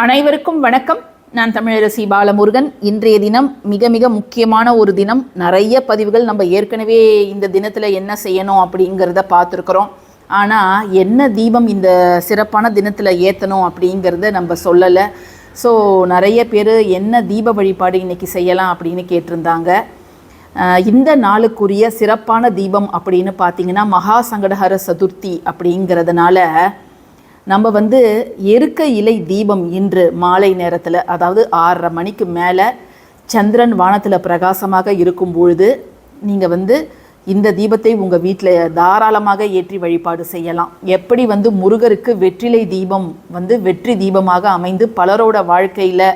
அனைவருக்கும் வணக்கம். நான் தமிழரசி பாலமுருகன். இன்றைய தினம் மிக மிக முக்கியமான ஒரு தினம். நிறைய பதிவுகள் நம்ம ஏற்கனவே இந்த தினத்தில் என்ன செய்யணும் அப்படிங்கிறத பார்த்துருக்குறோம். ஆனால் என்ன தீபம் இந்த சிறப்பான தினத்தில் ஏற்றணும் அப்படிங்கிறத நம்ம சொல்லலை. ஸோ நிறைய பேர் என்ன தீப வழிபாடு இன்றைக்கி செய்யலாம் அப்படின்னு கேட்டிருந்தாங்க. இந்த நாளுக்குரிய சிறப்பான தீபம் அப்படின்னு பார்த்தீங்கன்னா மகா சங்கடஹர சதுர்த்தி அப்படிங்கிறதுனால நம்ம வந்து எருக்க இலை தீபம் இன்று மாலை நேரத்தில் அதாவது ஆறரை மணிக்கு மேலே சந்திரன் வானத்தில் பிரகாசமாக இருக்கும் பொழுது நீங்கள் வந்து இந்த தீபத்தை உங்கள் வீட்டில் தாராளமாக ஏற்றி வழிபாடு செய்யலாம். எப்படி வந்து முருகருக்கு வெற்றிலை தீபம் வந்து வெற்றி தீபமாக அமைந்து பலரோட வாழ்க்கையில்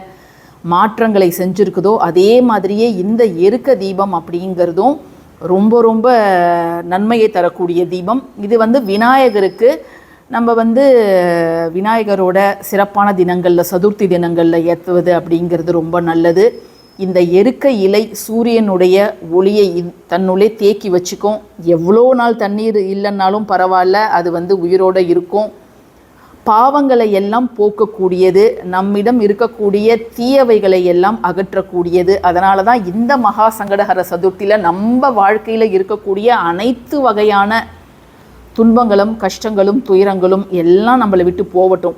மாற்றங்களை செஞ்சுருக்குதோ அதே மாதிரியே இந்த எருக்க தீபம் அப்படிங்கிறதும் ரொம்ப ரொம்ப நன்மையை தரக்கூடிய தீபம். இது வந்து விநாயகருக்கு நம்ம வந்து விநாயகரோட சிறப்பான தினங்களில் சதுர்த்தி தினங்களில் ஏற்றுவது அப்படிங்கிறது ரொம்ப நல்லது. இந்த எருக்க இலை சூரியனுடைய ஒளியை தன்னுள்ளே தேக்கி வச்சுக்கும். எவ்வளோ நாள் தண்ணீர் இல்லைன்னாலும் பரவாயில்ல அது வந்து உயிரோடு இருக்கும். பாவங்களை எல்லாம் போக்கக்கூடியது நம்மிடம் இருக்கக்கூடிய தீயவைகளை எல்லாம் அகற்றக்கூடியது. அதனால தான் இந்த மகா சங்கடகர சதுர்த்தியில் நம்ம வாழ்க்கையில் இருக்கக்கூடிய அனைத்து வகையான துன்பங்களும் கஷ்டங்களும் துயரங்களும் எல்லாம் நம்மளை விட்டு போகட்டும்.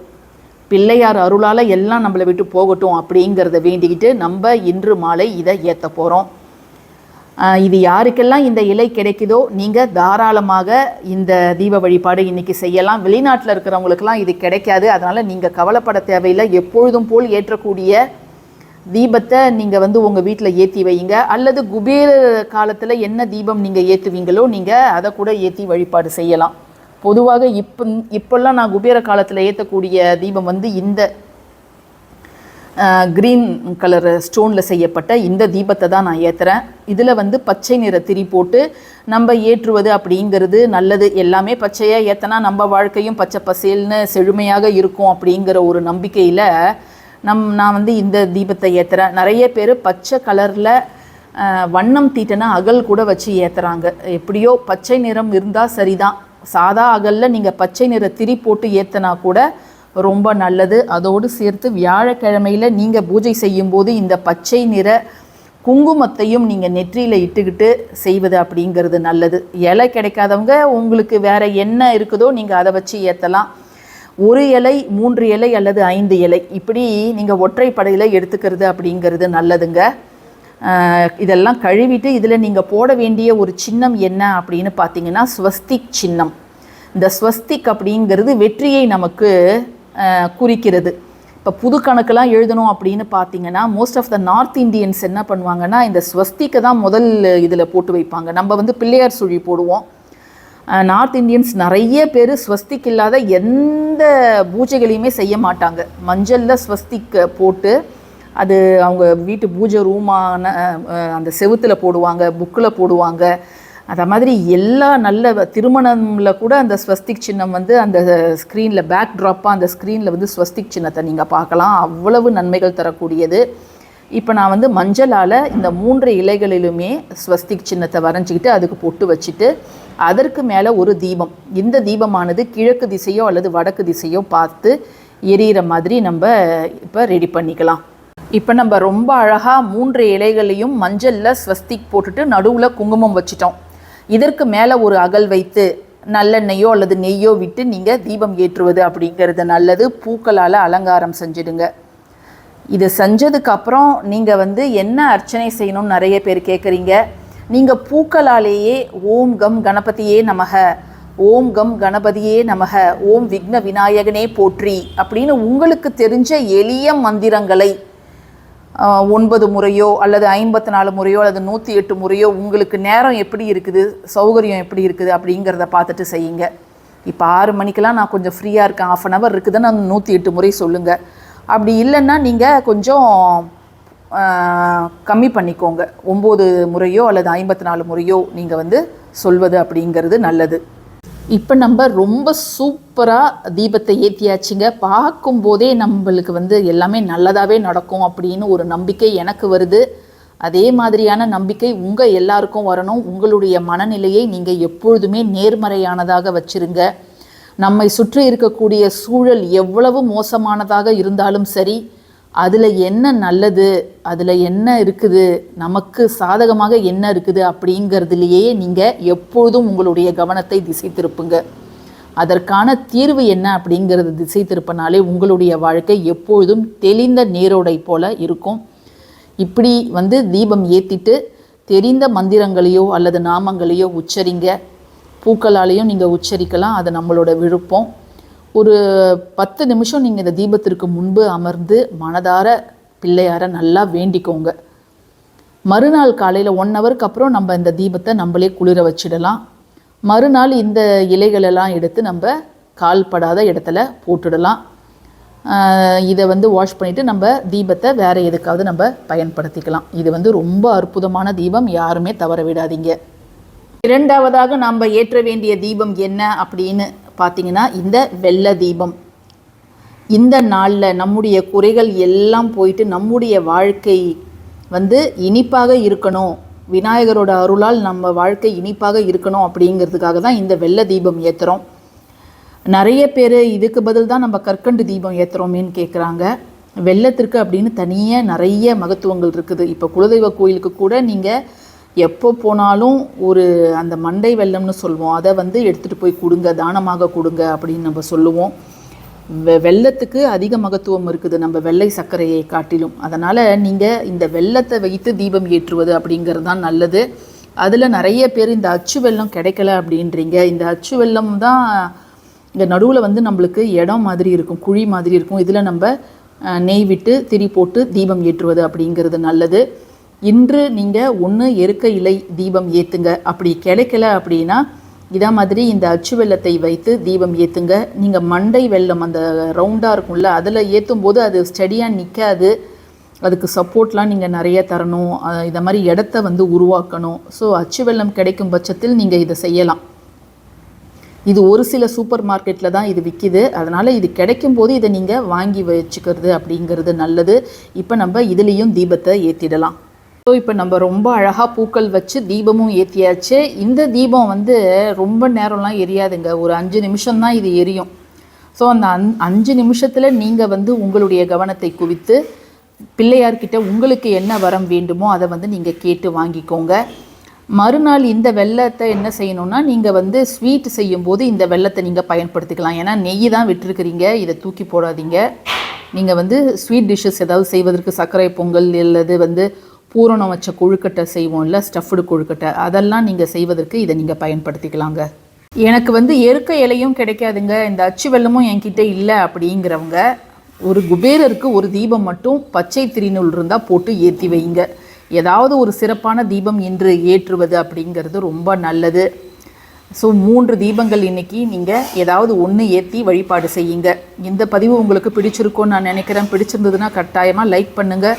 பிள்ளையார் அருளால் எல்லாம் நம்மளை விட்டு போகட்டும் அப்படிங்கிறத வேண்டிக்கிட்டு நம்ம இன்று மாலை இதை ஏற்ற போகிறோம் இது யாருக்கெல்லாம் இந்த இலை கிடைக்குதோ நீங்கள் தாராளமாக இந்த தீப வழிபாடு இன்றைக்கி செய்யலாம். வெளிநாட்டில் இருக்கிறவங்களுக்கெல்லாம் இது கிடைக்காது. அதனால் நீங்கள் கவலைப்பட தேவையில்லை. எப்பொழுதும் போல் ஏற்றக்கூடிய தீபத்தை நீங்கள் வந்து உங்கள் வீட்டில் ஏற்றி வையுங்க. அல்லது குபேர காலத்தில் என்ன தீபம் நீங்கள் ஏற்றுவீங்களோ நீங்கள் அதை கூட ஏற்றி வழிபாடு செய்யலாம். பொதுவாக இப்போ இப்போல்லாம் நான் குபேர காலத்தில் ஏற்றக்கூடிய தீபம் வந்து இந்த க்ரீன் கலர் ஸ்டோனில் செய்யப்பட்ட இந்த தீபத்தை தான் நான் ஏற்றுறேன் இதில் வந்து பச்சை நிற திரி போட்டு நம்ம ஏற்றுவது அப்படிங்கிறது நல்லது. எல்லாமே பச்சையாக ஏற்றினா நம்ம வாழ்க்கையும் பச்சை பசேல்னு செழுமையாக இருக்கும் அப்படிங்கிற ஒரு நம்பிக்கையில் நம் நான் வந்து இந்த தீபத்தை ஏற்றுறேன் நிறைய பேர் பச்சை கலரில் வண்ணம் தீட்டினா அகல் கூட வச்சு ஏற்றுறாங்க எப்படியோ பச்சை நிறம் இருந்தால் சரிதான். சாதா அகலில் நீங்கள் பச்சை நிற திரி போட்டு ஏற்றினா கூட ரொம்ப நல்லது. அதோடு சேர்த்து வியாழக்கிழமையில் நீங்கள் பூஜை செய்யும்போது இந்த பச்சை நிற குங்குமத்தையும் நீங்கள் நெற்றியில் இட்டுக்கிட்டு செய்வது அப்படிங்கிறது நல்லது. இலை கிடைக்காதவங்க உங்களுக்கு வேறு என்ன இருக்குதோ நீங்கள் அதை வச்சு ஏற்றலாம் ஒரு இலை மூன்று இலை அல்லது ஐந்து இலை. இப்படி நீங்கள் ஒற்றைப்படையில் எடுத்துக்கிறது அப்படிங்கிறது நல்லதுங்க. இதெல்லாம் கழுவிட்டு இதில் நீங்கள் போட வேண்டிய ஒரு சின்னம் என்ன அப்படின்னு பார்த்தீங்கன்னா ஸ்வஸ்திக் சின்னம். இந்த ஸ்வஸ்திக் அப்படிங்கிறது வெற்றியை நமக்கு குறிக்கிறது. இப்போ புது கணக்கெலாம் எழுதணும் அப்படின்னு பார்த்தீங்கன்னா most of the North Indians என்ன பண்ணுவாங்கன்னா இந்த ஸ்வஸ்திக்கை தான் முதல் இதில் போட்டு வைப்பாங்க. நம்ம வந்து பிள்ளையார் சுழி போடுவோம். நார்த் இந்தியன்ஸ் நிறைய பேர் ஸ்வஸ்திக் இல்லாத எந்த பூஜைகளையுமே செய்ய மாட்டாங்க. மஞ்சளில் ஸ்வஸ்திக் போட்டு அது அவங்க வீட்டு பூஜை ரூமான அந்த செவுத்தில் போடுவாங்க புக்கில் போடுவாங்க. அதை மாதிரி எல்லா நல்ல திருமணம்ல கூட அந்த ஸ்வஸ்திக் சின்னம் வந்து அந்த ஸ்க்ரீனில் பேக் ட்ராப்பாக அந்த ஸ்க்ரீனில் வந்து ஸ்வஸ்திக் சின்னத்தை நீங்கள் பார்க்கலாம். அவ்வளவு நன்மைகள் தரக்கூடியது. இப்போ நான் வந்து மஞ்சளால் இந்த மூன்று இலைகளிலுமே ஸ்வஸ்திக் சின்னத்தை வரைஞ்சிக்கிட்டு அதுக்கு பொட்டு வச்சுட்டு அதற்கு மேலே ஒரு தீபம். இந்த தீபமானது கிழக்கு திசையோ அல்லது வடக்கு திசையோ பார்த்து எரியிற மாதிரி நம்ம இப்போ ரெடி பண்ணிக்கலாம். இப்போ நம்ம ரொம்ப அழகாக மூன்று இலைகளையும் மஞ்சளில் ஸ்வஸ்திக் போட்டுட்டு நடுவில் குங்குமம் வச்சிட்டோம். இதற்கு மேலே ஒரு அகல் வைத்து நல்லெண்ணெயோ அல்லது நெய்யோ விட்டு நீங்கள் தீபம் ஏற்றுவது அப்படிங்கிறது நல்லது. பூக்களால் அலங்காரம் செஞ்சிடுங்க. இது செஞ்சதுக்கு அப்புறம் நீங்கள் வந்து என்ன அர்ச்சனை செய்யணும்னு நிறைய பேர் கேட்குறீங்க நீங்கள் பூக்களாலேயே ஓம் கம் கணபதியே நமக ஓம் கம் கணபதியே நமக ஓம் விக்ன விநாயகனே போற்றி அப்படின்னு உங்களுக்கு தெரிஞ்ச எளிய மந்திரங்களை ஒன்பது முறையோ அல்லது ஐம்பத்தி நாலு முறையோ அல்லது நூற்றி எட்டு முறையோ உங்களுக்கு நேரம் எப்படி இருக்குது சௌகரியம் எப்படி இருக்குது அப்படிங்கிறத பார்த்துட்டு செய்யுங்க. இப்போ ஆறு மணிக்கெலாம் நான் கொஞ்சம் ஃப்ரீயாக இருக்கேன். ஆஃப் அன் ஹவர் இருக்குதுன்னு அந்த நூற்றி எட்டு முறை சொல்லுங்கள் அப்படி இல்லைன்னா நீங்கள் கொஞ்சம் கம்மி பண்ணிக்கோங்க. ஒம்பது முறையோ அல்லது ஐம்பத்தி நாலு முறையோ நீங்கள் வந்து சொல்வது அப்படிங்கிறது நல்லது. இப்போ நம்ம ரொம்ப சூப்பராக தீபத்தை ஏற்றியாச்சுங்க பார்க்கும்போதே நம்மளுக்கு வந்து எல்லாமே நல்லதாகவே நடக்கும் அப்படின்னு ஒரு நம்பிக்கை எனக்கு வருது. அதே மாதிரியான நம்பிக்கை உங்கள் எல்லாருக்கும் வரணும். உங்களுடைய மனநிலையை நீங்கள் எப்பொழுதுமே நேர்மறையானதாக வச்சுருங்க. நம்மை சுற்றி இருக்கக்கூடிய சூழல் எவ்வளவு மோசமானதாக இருந்தாலும் சரி அதில் என்ன நல்லது அதில் என்ன இருக்குது நமக்கு சாதகமாக என்ன இருக்குது அப்படிங்கிறதுலையே நீங்கள் எப்பொழுதும் உங்களுடைய கவனத்தை திசை திருப்புங்க. அதற்கான தீர்வு என்ன அப்படிங்கிறது திசை திருப்பினாலே உங்களுடைய வாழ்க்கை எப்பொழுதும் தெளிந்த நீரோடை போல இருக்கும். இப்படி வந்து தீபம் ஏற்றிட்டு தெரிந்த மந்திரங்களையோ அல்லது நாமங்களையோ உச்சரிங்க. பூக்களாலேயும் நீங்கள் உச்சரிக்கலாம். அது நம்மளோட விருப்பம். ஒரு பத்து நிமிஷம் நீங்கள் இந்த தீபத்திற்கு முன்பு அமர்ந்து மனதார பிள்ளையார நல்லா வேண்டிக்கோங்க. மறுநாள் காலையில் ஒன் ஹவருக்கு அப்புறம் நம்ம இந்த தீபத்தை நம்மளே குளிர வச்சிடலாம். மறுநாள் இந்த இலைகளெல்லாம் எடுத்து நம்ம கால்படாத இடத்துல போட்டுடலாம். இதை வந்து வாஷ் பண்ணிவிட்டு நம்ம தீபத்தை வேறு எதுக்காவது நம்ம பயன்படுத்திக்கலாம். இது வந்து ரொம்ப அற்புதமான தீபம். யாருமே தவற விடாதீங்க. இரண்டாவதாக நாம் ஏற்ற வேண்டிய தீபம் என்ன அப்படின்னு பார்த்தீங்கன்னா இந்த வெள்ளை தீபம். இந்த நாளில் நம்முடைய குறைகள் எல்லாம் போயிட்டு நம்முடைய வாழ்க்கை வந்து இனிப்பாக இருக்கணும். விநாயகரோட அருளால் நம்ம வாழ்க்கை இனிப்பாக இருக்கணும் அப்படிங்கிறதுக்காக தான் இந்த வெள்ளை தீபம் ஏற்றுறோம் நிறைய பேர் இதுக்கு பதில் தான் நம்ம கற்கண்டு தீபம் ஏற்றுறோமேன்னு கேட்குறாங்க வெள்ளத்திற்கு அப்படின்னு தனியாக நிறைய மகத்துவங்கள் இருக்குது. இப்போ குலதெய்வ கோயிலுக்கு கூட நீங்கள் எப்போ போனாலும் ஒரு அந்த மண்டை வெள்ளம்னு சொல்லுவோம் அதை வந்து எடுத்துகிட்டு போய் கொடுங்க தானமாக கொடுங்க அப்படின்னு நம்ம சொல்லுவோம். வெ வெள்ளத்துக்கு அதிக மகத்துவம் இருக்குது நம்ம வெள்ளை சர்க்கரையை காட்டிலும். அதனால் நீங்கள் இந்த வெள்ளத்தை வைத்து தீபம் ஏற்றுவது அப்படிங்கிறது தான் நல்லது. அதில் நிறைய பேர் இந்த அச்சு வெள்ளம் கிடைக்கல அப்படின்றீங்க. இந்த அச்சு வெள்ளம் தான் இந்த நடுவில் வந்து நம்மளுக்கு இடம் மாதிரி இருக்கும் குழி மாதிரி இருக்கும். இதில் நம்ம நெய் விட்டு திரி போட்டு தீபம் ஏற்றுவது அப்படிங்கிறது நல்லது. இன்று நீங்கள் ஒன்று எருக்க இலை தீபம் ஏற்றுங்க அப்படி கிடைக்கல அப்படின்னா இதா மாதிரி இந்த அச்சு வெள்ளத்தை வைத்து தீபம் ஏற்றுங்க நீங்கள் மண்டை வெள்ளம் அந்த ரவுண்டாக இருக்கும்ல அதில் ஏற்றும் போது அது ஸ்டடியாக நிற்காது அதுக்கு சப்போர்ட்லாம் நீங்கள் நிறைய தரணும். இதை மாதிரி இடத்த வந்து உருவாக்கணும். ஸோ அச்சு வெள்ளம் கிடைக்கும் பட்சத்தில் நீங்கள் இதை செய்யலாம். இது ஒரு சில சூப்பர் மார்க்கெட்டில் தான் இது விற்கிது அதனால் இது கிடைக்கும் போது இதை நீங்கள் வாங்கி வச்சுக்கிறது அப்படிங்கிறது நல்லது. இப்போ நம்ம இதுலேயும் தீபத்தை ஏற்றிடலாம் ஸோ இப்போ நம்ம ரொம்ப அழகாக பூக்கள் வச்சு தீபமும் ஏற்றியாச்சு இந்த தீபம் வந்து ரொம்ப நேரம்லாம் எரியாதுங்க. ஒரு அஞ்சு நிமிஷம் தான் இது எரியும். ஸோ அந்த அந் அஞ்சு நிமிஷத்தில் நீங்கள் வந்து உங்களுடைய கவனத்தை குவித்து பிள்ளையார்கிட்ட உங்களுக்கு என்ன வரம் வேண்டுமோ அதை வந்து நீங்கள் கேட்டு வாங்கிக்கோங்க. மறுநாள் இந்த வெள்ளத்தை என்ன செய்யணும்னா நீங்கள் வந்து ஸ்வீட் செய்யும்போது இந்த வெள்ளத்தை நீங்கள் பயன்படுத்திக்கலாம். ஏன்னா நெய் தான் விட்டுருக்கிறீங்க. இதை தூக்கி போடாதீங்க. நீங்கள் வந்து ஸ்வீட் டிஷ்ஷஸ் ஏதாவது செய்வதற்கு சர்க்கரை பொங்கல் அல்லது வந்து பூரணம் வச்ச கொழுக்கட்டை செய்வோம்ல ஸ்டஃப்டு கொழுக்கட்டை. அதெல்லாம் நீங்கள் செய்வதற்கு இதை நீங்கள் பயன்படுத்திக்கலாங்க. எனக்கு வந்து எருக்க இலையும் கிடைக்காதுங்க. இந்த அச்சு வெல்லமும் என்கிட்ட இல்லை அப்படிங்கிறவங்க ஒரு குபேரருக்கு ஒரு தீபம் மட்டும் பச்சை திரிநூல் இருந்தால் போட்டு ஏற்றி வைங்க. ஏதாவது ஒரு சிறப்பான தீபம் இன்று ஏற்றுவது அப்படிங்கிறது ரொம்ப நல்லது. ஸோ மூன்று தீபங்கள் இன்னைக்கு நீங்கள் ஏதாவது ஒன்று ஏற்றி வழிபாடு செய்யுங்க. இந்த பதிவு உங்களுக்கு பிடிச்சிருக்கோன்னு நான் நினைக்கிறேன். பிடிச்சிருந்ததுன்னா கட்டாயமாக லைக் பண்ணுங்கள்